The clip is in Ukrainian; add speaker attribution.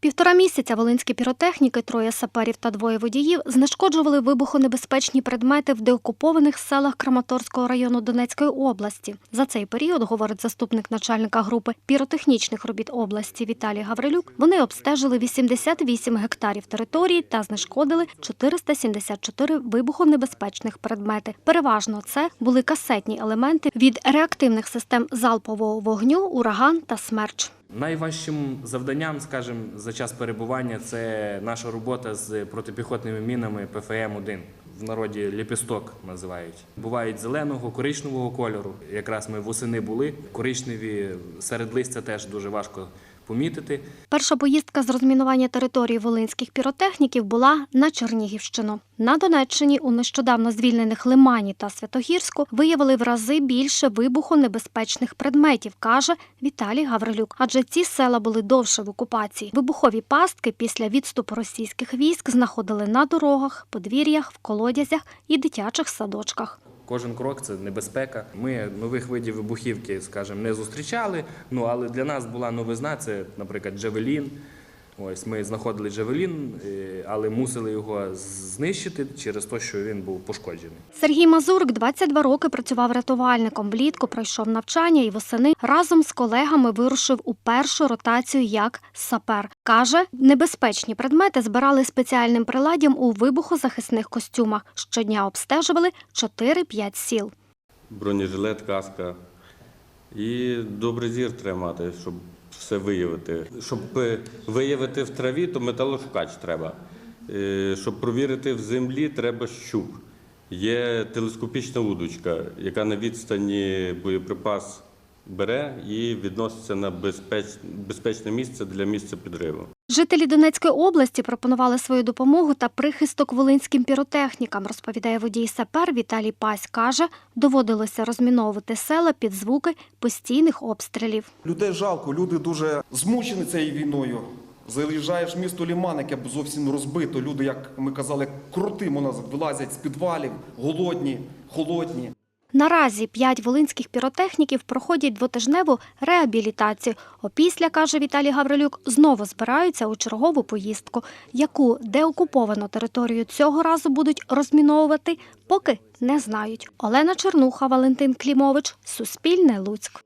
Speaker 1: Півтора місяця волинські піротехніки, троє саперів та двоє водіїв знешкоджували вибухонебезпечні предмети в деокупованих селах Краматорського району Донецької області. За цей період, говорить заступник начальника групи піротехнічних робіт області Віталій Гаврилюк, вони обстежили 88 гектарів території та знешкодили 474 вибухонебезпечних предмети. Переважно це були касетні елементи від реактивних систем залпового вогню, ураган та смерч.
Speaker 2: Найважчим завданням, скажімо, за час перебування це наша робота з протипіхотними мінами ПФМ-1. В народі ліпісток називають. Бувають зеленого, коричневого кольору. Якраз ми восени були. Коричневі серед листя теж дуже важко помітити.
Speaker 1: Перша поїздка з розмінування території волинських піротехніків була на Чернігівщину. На Донеччині у нещодавно звільнених Лимані та Святогірську виявили в рази більше вибухонебезпечних предметів, каже Віталій Гаврилюк. Адже ці села були довше в окупації. Вибухові пастки після відступу російських військ знаходили на дорогах, подвір'ях, в колодязях і дитячих садочках.
Speaker 2: Кожен крок це небезпека. Ми нових видів вибухівки, скажімо, не зустрічали. Ну але для нас була новизна. Це, наприклад, Джавелін. Ось ми знаходили Джавелін, е, але мусили його знищити через те, що він був пошкоджений.
Speaker 1: Сергій Мазурик 22 роки працював рятувальником. Влітку пройшов навчання і восени разом з колегами вирушив у першу ротацію як сапер. Каже, небезпечні предмети збирали спеціальним приладдям у вибухозахисних костюмах. Щодня обстежували 4-5 сіл.
Speaker 3: бронежилет, каска. І добрий зір треба мати, щоб все виявити. Щоб е, виявити в траві, то металошукач треба. Е, Щоб провірити в землі, треба щуп. Є телескопічна удочка, яка на відстані боєприпас бере і відноситься на безпеч... безпечне місце для місця підриву.
Speaker 1: Жителі Донецької області пропонували свою допомогу та прихисток волинським піротехнікам, розповідає водій сапер Віталій Пась. Каже, доводилося розміновувати села під звуки постійних обстрілів.
Speaker 4: Людей жалко, люди дуже змучені цією війною. Заїжджаєш місто Ліман, яке зовсім розбито. Люди, як ми казали, крутим у нас вилазять з підвалів, голодні, холодні.
Speaker 1: Наразі п'ять волинських піротехніків проходять двотижневу реабілітацію. Опісля, каже Віталій Гаврилюк, знову збираються у чергову поїздку, яку деокуповану територію цього разу будуть розміновувати, поки не знають. Олена Чернуха, Валентин Клімович, Суспільне Луцьк.